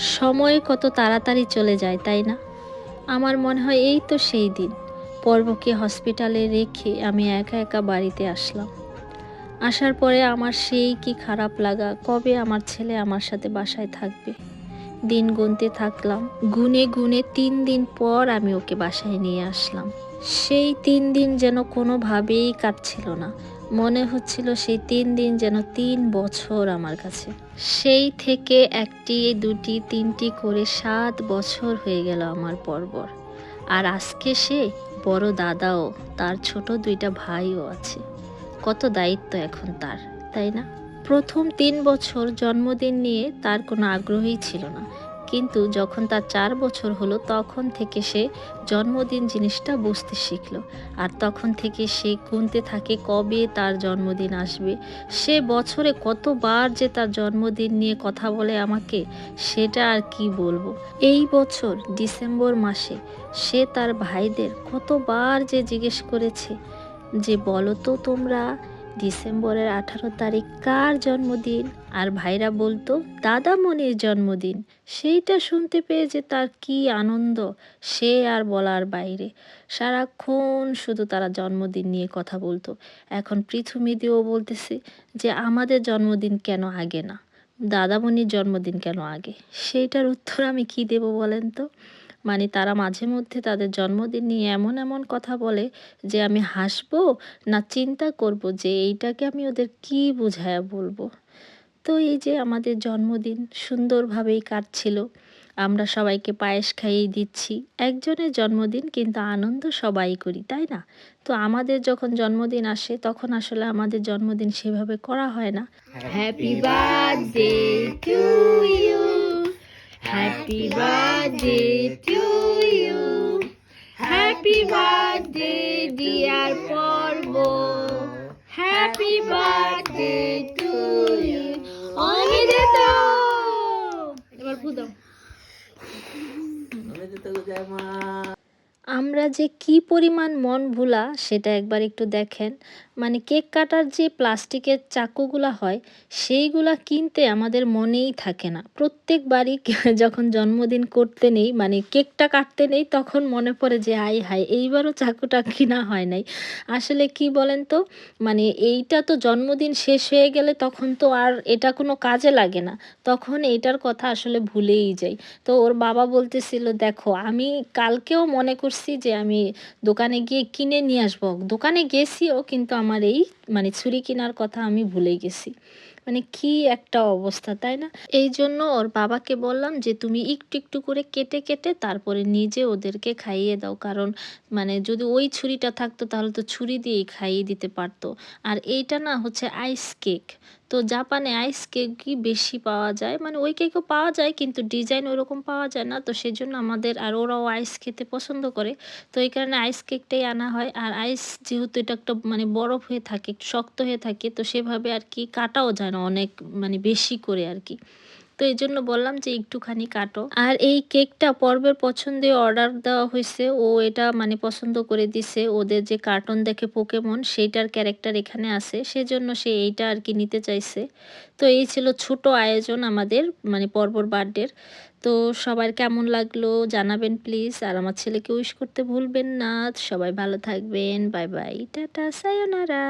সময় কত তাড়াতাড়ি চলে যায়, তাই না? আমার মনে হয় এই তো সেই দিন। পর্বকে হসপিটালে রেখে আমি একা একা বাড়িতে আসলাম। আসার পরে আমার সেই কি খারাপ লাগা, কবে আমার ছেলে আমার সাথে বাসায় থাকবে? দিন গুনতে থাকলাম। গুনে গুনে তিন দিন পর আমি ওকে বাসায় নিয়ে আসলাম। সেই তিন দিন যেন কোনোভাবেই কাটছিল না। মনে হচ্ছিল সেই তিন দিন যেন তিন বছর আমার কাছে। সেই থেকে একটি, দুটি, তিনটি করে সাত বছর হয়ে গেল আমার পরপর। আর আজকে সে বড় দাদাও, তার ছোট দুইটা ভাইও আছে। কত দায়িত্ব এখন তার, তাই না? প্রথম তিন বছর জন্মদিন নিয়ে তার কোনো আগ্রহই ছিল না। কিন্তু যখন তার চার বছর হলো, তখন থেকে সে জন্মদিন জিনিসটা বুঝতে শিখলো। আর তখন থেকে সে গুনতে থাকে কবে তার জন্মদিন আসবে। সে বছরে কতবার যে তার জন্মদিন নিয়ে কথা বলে আমাকে, সেটা আর কি বলব? এই বছর ডিসেম্বর মাসে সে তার ভাইদের কতবার যে জিজ্ঞেস করেছে যে, বলো তো তোমরা ডিসেম্বরের আঠারো তারিখ কার জন্মদিন? আর ভাইরা বলতো দাদামণির জন্মদিন। সেইটা শুনতে পেয়ে যে তার কি আনন্দ, সে আর বলার বাইরে। সারাক্ষণ শুধু তারা জন্মদিন নিয়ে কথা বলতো। এখন পৃথুমিদিও বলতেছে যে, আমাদের জন্মদিন কেন আগে না? দাদামণির জন্মদিন কেন আগে? সেইটার উত্তর আমি কি দেব বলেন তো? মানে তারা মাঝে মধ্যে তাদের জন্মদিন নিয়ে এমন এমন কথা বলে যে আমি হাসব না চিন্তা করব যে এইটাকে আমি ওদের কি বুঝায়া বলব। তো এই যে আমাদের জন্মদিন সুন্দরভাবেই কাটছিল, আমরা সবাইকে পায়েস খাইয়ে দিচ্ছি, একজনের জন্মদিন কিন্তু আনন্দ সবাই করি, তাই না? তো আমাদের যখন জন্মদিন আসে তখন আসলে আমাদের জন্মদিন সেভাবে করা হয় না। Happy birthday to you Happy birthday to you. Happy birthday, dear Porvo. Happy birthday to you. আমরা যে কি পরিমাণ মন ভোলা সেটা একবার একটু দেখেন। মানে কেক কাটার যে প্লাস্টিকের চাকুগুলা হয়, সেইগুলা কিনতে আমাদের মনেই থাকে না। প্রত্যেকবারই যখন জন্মদিন করতে নেই মানে কেকটা কাটতে নেই, তখন মনে পড়ে যে হাই হাই এইবারও চাকুটা কিনা হয় নাই। আসলে কি বলেন তো মানে এইটা তো জন্মদিন শেষ হয়ে গেলে তখন তো আর এটা কোনো কাজে লাগে না। তখন এইটার কথা আসলে ভুলেই যাই। তো ওর বাবা বলতেছিল, দেখো, আমি কালকেও মনে করছি যে আমি দোকানে গিয়ে কিনে নিয়ে আসব। দোকানে গেছিও, কিন্তু আমার এই মানে ছুরি কেনার কথা আমি ভুলে গেছি। মানে কি একটা অবস্থা, তাই না? এই জন্য ওর বাবাকে বললাম যে, তুমি একটু একটু করে কেটে কেটে তারপরে নিজে ওদেরকে খাইয়ে দাও। কারণ মানে যদি ওই ছুরিটা থাকতো, তাহলে তো ছুরি দিয়েই খাইয়ে দিতে পারতো। আর এইটা না হচ্ছে আইস কেক তো জাপানে আইস কেকই বেশি পাওয়া যায়। মানে ওই কেকও পাওয়া যায় কিন্তু ডিজাইন ওরকম পাওয়া যায় না। তো সেজন্য আমাদের আর ওরাও আইস খেতে পছন্দ করে। তো এই কারণে আইস কেকটাই আনা হয়। আর আইস যেহেতু এটা একটা মানে বরফ হয়ে থাকে শক্ত হয়ে থাকে, তো সেভাবে আর কি কাটাও যায় না অনেক মানে বেশি করে আর কি। তো এই জন্য বললাম যে একটুখানি কাটো। আর এই কেকটা পর্বের পছন্দে অর্ডার দেওয়া হয়েছে ও এটা মানে পছন্দ করে দিছে। ওদের যে কার্টুন দেখে পোকেমন সেইটার ক্যারেক্টার এখানে আছে। সেজন্য সে এইটা আর কি নিতে চাইছে। তো এই ছিল ছোট আয়োজন আমাদের মানে পর্বর বার্থডের তো সবার কেমন লাগল জানাবেন প্লিজ আর আমার ছেলেকে উইশ করতে ভুলবেন না। সবাই ভালো থাকবেন। Bye bye tata সায়োনারা